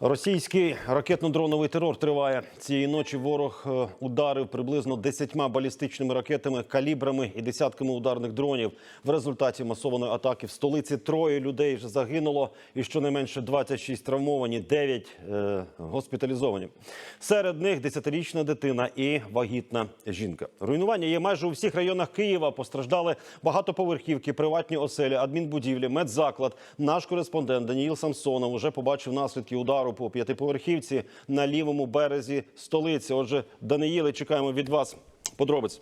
Російський ракетно-дроновий терор триває цієї ночі. Ворог е, ударив приблизно 10 балістичними ракетами, калібрами і десятками ударних дронів. В результаті масованої атаки в столиці троє людей вже загинуло, і щонайменше 26 травмовані, 9 е, госпіталізовані. Серед них 10-річна дитина і вагітна жінка. Руйнування є майже у всіх районах Києва. Постраждали багатоповерхівки, приватні оселі, адмінбудівлі, медзаклад. Наш кореспондент Даніїл Самсонов уже побачив наслідки удару по п'ятиповерхівці на лівому березі столиці. Отже, Даниїле, чекаємо від вас подробиць.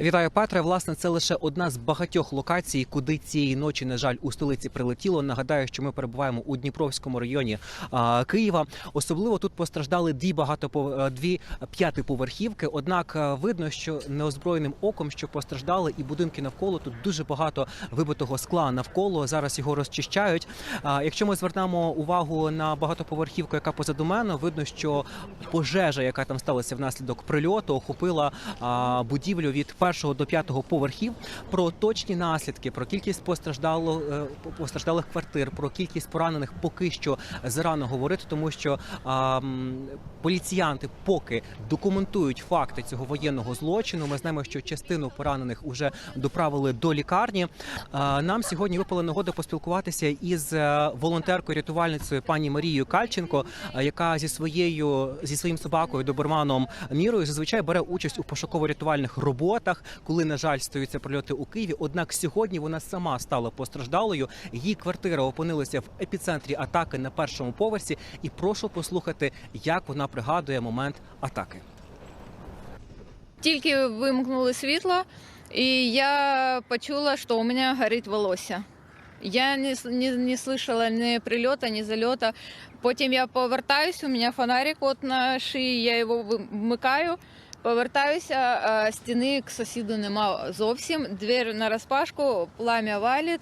Вітаю, Петре. Власне, це лише одна з багатьох локацій, куди цієї ночі, на жаль, у столиці прилетіло. Нагадаю, що ми перебуваємо у Дніпровському районі а, Києва. Особливо тут постраждали дві багатопо е, дві п'ятиповерхівки. Однак е, видно, що неозброєним оком, що постраждали, і будинки навколо тут дуже багато вибитого скла навколо. Зараз його розчищають. А, якщо ми звернемо увагу на багатоповерхівку, яка позаду мене, видно, що пожежа, яка там сталася внаслідок прильоту, охопила а, будівлю від першого до п'ятого поверхів. Про точні наслідки, про кількість постраждало е, постраждалих квартир, про кількість поранених поки що зарано говорити, тому що а, поліціянти поки документують факти цього воєнного злочину. Ми знаємо, що частину поранених уже доправили до лікарні. А, Нам сьогодні випала нагода поспілкуватися із е, волонтеркою рятувальницею пані Марією Кальченко, е, яка зі своєю зі своїм собакою доберманом Мірою зазвичай бере участь у пошуково-рятувальних роботах, коли на жаль стаються прильоти у Києві. Однак сьогодні вона сама стала постраждалою. Її квартира опинилася в епіцентрі атаки на першому поверсі. І прошу послухати, як вона пригадує момент атаки. Тільки вимкнули світло, і я почула, що у мене горить волосся. Я не, не, не слышала ні прильоту, ні зальоту. Потім я повертаюсь, у мене фонарик от на шиї, я його вмикаю. Повертаюся, а стіни к сусіду нема зовсім. Двір на розпашку, плам'я валить.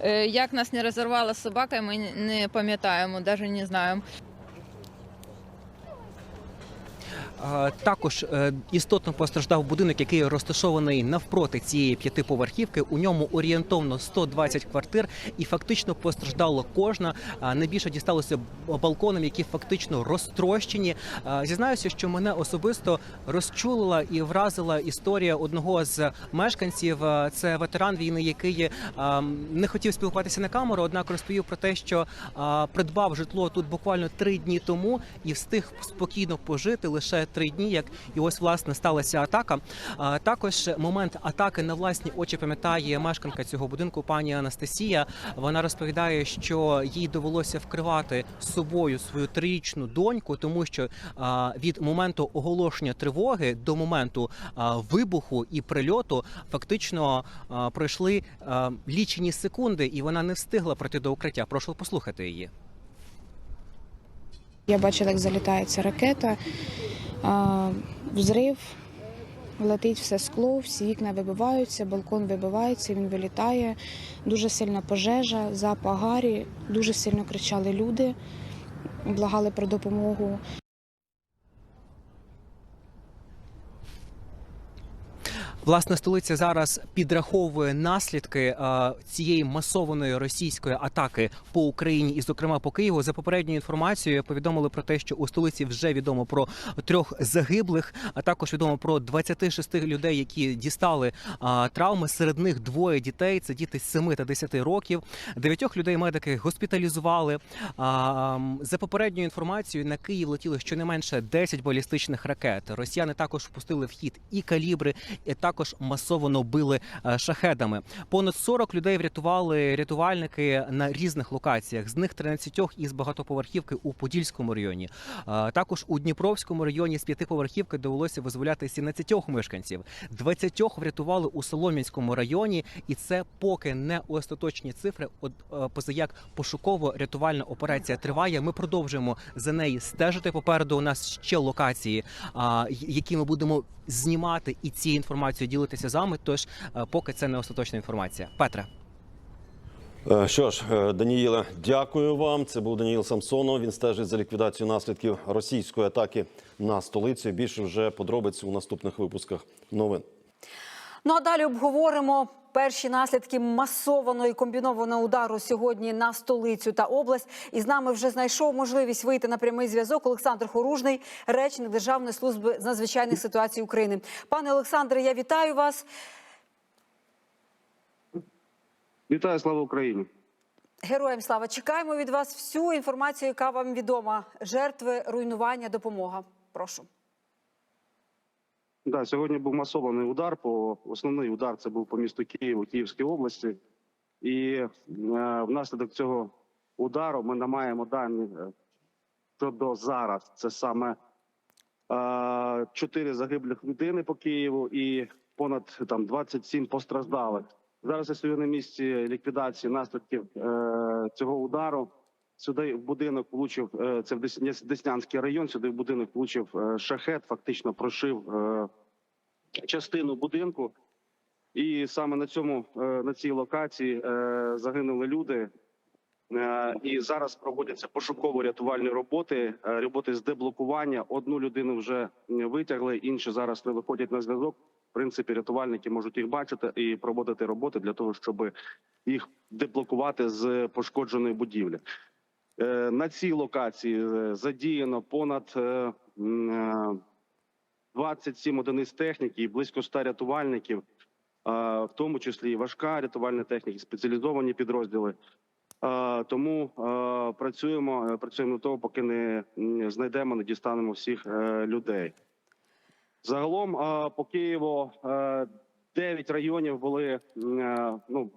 Е, Як нас не розірвала собака, ми не пам'ятаємо, навіть не знаємо. А, Також е, істотно постраждав будинок, який розташований навпроти цієї п'ятиповерхівки. У ньому орієнтовно 120 квартир, і фактично постраждала кожна. Найбільше дісталося балконам, які фактично розтрощені. Зізнаюся, що мене особисто розчулила і вразила історія одного з мешканців. Це ветеран війни, який не хотів спілкуватися на камеру, однак розповів про те, що придбав житло тут буквально три дні тому і встиг спокійно пожити лише три дні. Як і ось власне сталася атака. Також момент атаки на власні очі пам'ятає мешканка цього будинку, пані Анастасія. Вона розповідає, що їй довелося вкривати собою свою трирічну доньку, тому що від моменту оголошення тривоги до моменту вибуху і прильоту фактично пройшли лічені секунди, і вона не встигла пройти до укриття. Прошу послухати її. Я бачила, як залітає ця ракета, взрив, летить все скло, всі вікна вибиваються, балкон вибивається, він вилітає. Дуже сильна пожежа, запах гарі, дуже сильно кричали люди, благали про допомогу. Власне, столиця зараз підраховує наслідки е, цієї масованої російської атаки по Україні і, зокрема, по Києву. За попередньою інформацією повідомили про те, що у столиці вже відомо про трьох загиблих, а також відомо про 26 людей, які дістали е, травми. Серед них двоє дітей. Це діти з 7 та 10 років. Дев'ятьох людей медики госпіталізували. А, м, За попередньою інформацією на Київ летіло щонайменше 10 балістичних ракет. Росіяни також впустили в хід і калібри, і також масово били е, шахедами. Понад 40 людей врятували рятувальники на різних локаціях. З них 13 із багатоповерхівки у Подільському районі. Е, Також у Дніпровському районі з п'ятиповерхівки довелося визволяти 17 мешканців. 20 врятували у Солом'янському районі, і це поки не остаточні цифри. Е, позаяк пошуково-рятувальна операція триває. Ми продовжуємо за неї стежити. Попереду у нас ще локації, які ми будемо знімати і цією інформацією ділитися з вами. Тож е, поки це не остаточна інформація. Петре. Е, Що ж, е, Даніїле, дякую вам. Це був Даніїл Самсонов. Він стежить за ліквідацією наслідків російської атаки на столицю. Більше вже подробиць у наступних випусках новин. Ну а далі обговоримо перші наслідки масованого і комбінованого удару сьогодні на столицю та область. І з нами вже знайшов можливість вийти на прямий зв'язок Олександр Хоружний, речник Державної служби з надзвичайних ситуацій України. Пане Олександре, я вітаю вас. Вітаю, слава Україні! Героям слава! Чекаємо від вас всю інформацію, яка вам відома. Жертви, руйнування, допомога. Прошу. Да, сьогодні був масований удар. По основний удар це був по місту Києву, Київській області, і е, внаслідок цього удару ми не маємо дані е, щодо зараз. Це саме е, чотири загиблих людини по Києву і понад там 27 постраждалих. Зараз я стою на місці ліквідації наслідків е, цього удару. Сюди в будинок влучив е, це в Дес- Деснянський район. Сюди в будинок влучив е, шахет, фактично прошив е, частину будинку. І саме на цьому на цій локації загинули люди. І зараз проводяться пошуково-рятувальні роботи, роботи з деблокування. Одну людину вже витягли, інші зараз не виходять на зв'язок. В принципі, рятувальники можуть їх бачити і проводити роботи для того, щоб їх деблокувати з пошкодженої будівлі. Е, На цій локації е, задіяно понад е, м, е, 27 одиниць техніки і близько 100 рятувальників, в тому числі важка рятувальна техніка, спеціалізовані підрозділи. Тому працюємо, працюємо до того, поки не знайдемо, не дістанемо всіх людей. Загалом по Києву е, 9 районів були ну,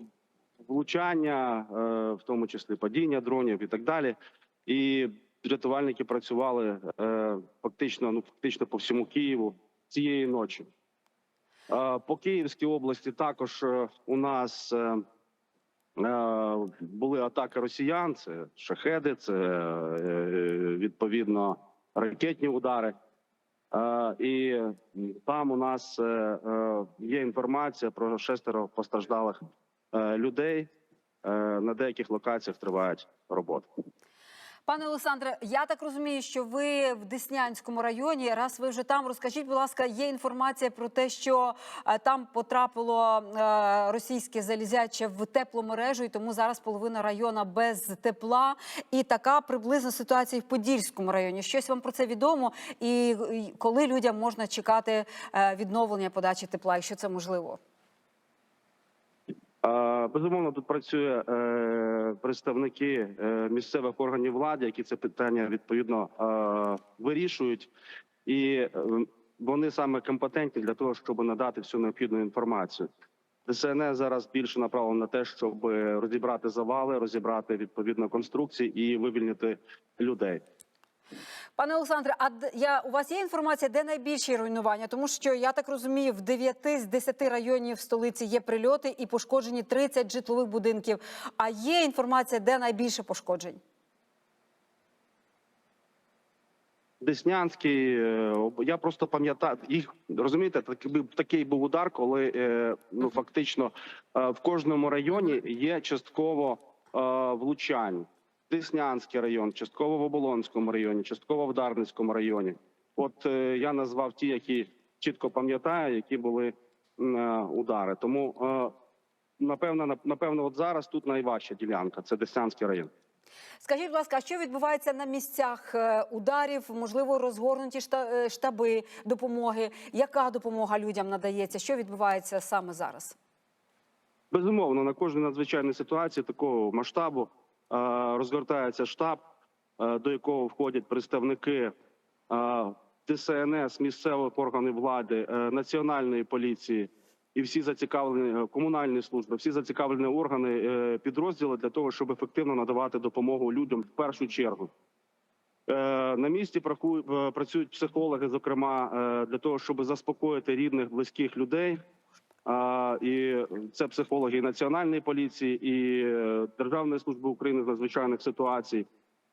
влучання, е, в тому числі падіння дронів і так далі. І рятувальники працювали е, фактично, ну фактично по всьому Києву цієї ночі. Е, по Київській області також у нас були атаки росіян. Це шахеди, це відповідно ракетні удари. І там у нас є інформація про шестеро постраждалих людей. Е, На деяких локаціях тривають роботи. Пане Олександре, я так розумію, що ви в Деснянському районі. Раз ви вже там, розкажіть, будь ласка, є інформація про те, що е, там потрапило е, російське залізяче в теплу мережу, і тому зараз половина району без тепла. І така приблизна ситуація і в Подільському районі. Щось вам про це відомо? І, коли людям можна чекати е, відновлення подачі тепла, якщо це можливо? Безумовно, тут працює е, представники е, місцевих органів влади, які це питання відповідно е, вирішують, і вони саме компетентні для того, щоб надати всю необхідну інформацію. ДСНС зараз більше направлено на те, щоб розібрати завали, розібрати відповідно конструкції і вивільнити людей. Пане Олександре, а я у вас є інформація, де найбільші руйнування? Тому що я так розумію, в 9 з 10 районів столиці є прильоти і пошкоджені 30 житлових будинків. А є інформація, де найбільше пошкоджень? Деснянський, е, я просто пам'ятаю їх. Розумієте, такий був- такий був удар, коли е, ну фактично е, в кожному районі є частково влучань. Деснянський район, частково в Оболонському районі, частково в Дарницькому районі. От е, я назвав ті, які чітко пам'ятаю, які були е, удари. Тому е, напевно, нап- напевно, от зараз тут найважча ділянка. Це Деснянський район. Скажіть, будь ласка, що відбувається на місцях е, ударів? Можливо, розгорнуті е, штаби допомоги? Яка допомога людям надається? Що відбувається саме зараз? Безумовно, на кожній надзвичайній ситуації такого масштабу розгортається штаб, е, до якого входять представники е, ДСНС, місцевих органів влади, е, національної поліції і всі зацікавлені е, комунальні служби, всі зацікавлені органи е, підрозділи для того, щоб ефективно надавати допомогу людям в першу чергу. Е, На місці е, працюють психологи, зокрема, е, для того, щоб заспокоїти рідних, близьких людей. І це психологи і національної поліції і е, Державної служби України з надзвичайних ситуацій.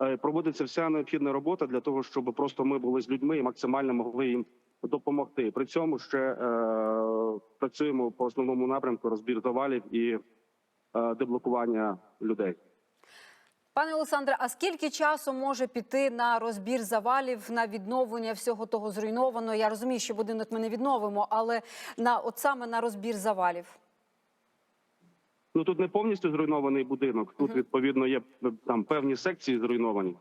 Е, Проводиться вся необхідна робота для того, щоб просто ми були з людьми і максимально могли їм допомогти. При цьому ще е, працюємо по основному напрямку розбір завалів і е, деблокування людей. Пане Олександре, а скільки часу може піти на розбір завалів, на відновлення всього того зруйнованого? Я розумію, що будинок ми не відновимо, але на от саме на розбір завалів. Ну тут не повністю зруйнований будинок. Тут відповідно є е, там певні секції зруйновані.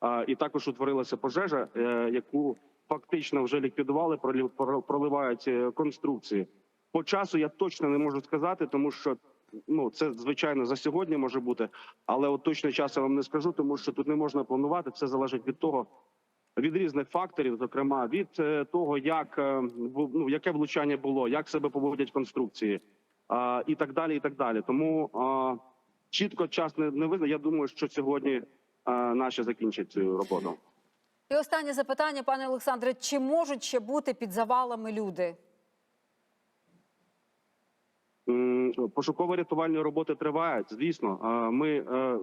А, і також утворилася пожежа, е, яку фактично вже ліквідували, проливають е, конструкції. По часу я точно не можу сказати, тому що ну це звичайно за сьогодні може бути, але от точний час я вам не скажу, тому що тут не можна планувати. Все залежить від того, від різних факторів, зокрема від е, того, як е, ну, яке влучання було, як себе поводять конструкції, а, і так далі. І так далі. Тому а, чітко час не, не видно. Я думаю, що сьогодні а, наші закінчать цю роботу. І останнє запитання, пане Олександре: чи можуть ще бути під завалами люди? Пошуково-рятувальні роботи тривають. Звісно, ми е,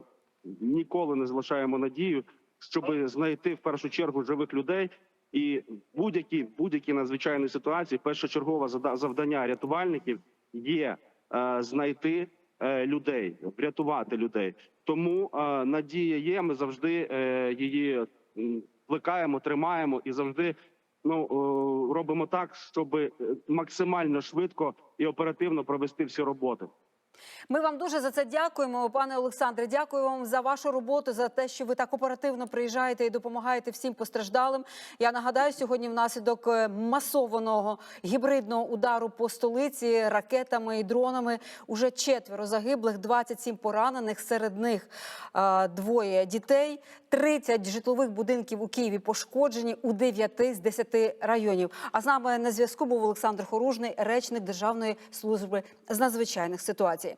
ніколи не залишаємо надію, щоб знайти в першу чергу живих людей. І будь-які будь-які надзвичайні ситуації, першочергове завдання рятувальників є е, знайти е, людей, врятувати людей. Тому надія є. Ми завжди її плекаємо, тримаємо і завжди ну е, робимо так, щоб е, максимально швидко і оперативно провести всі роботи. Ми вам дуже за це дякуємо, пане Олександре. Дякую вам за вашу роботу, за те, що ви так оперативно приїжджаєте і допомагаєте всім постраждалим. Я нагадаю, сьогодні внаслідок е, масованого гібридного удару по столиці ракетами і дронами уже четверо загиблих, 27 поранених. Серед них е, двоє дітей, 30 житлових будинків у Києві пошкоджені у 9 з 10 районів. А з нами на зв'язку був Олександр Хоружний, речник Державної служби з надзвичайних ситуацій. Grazie.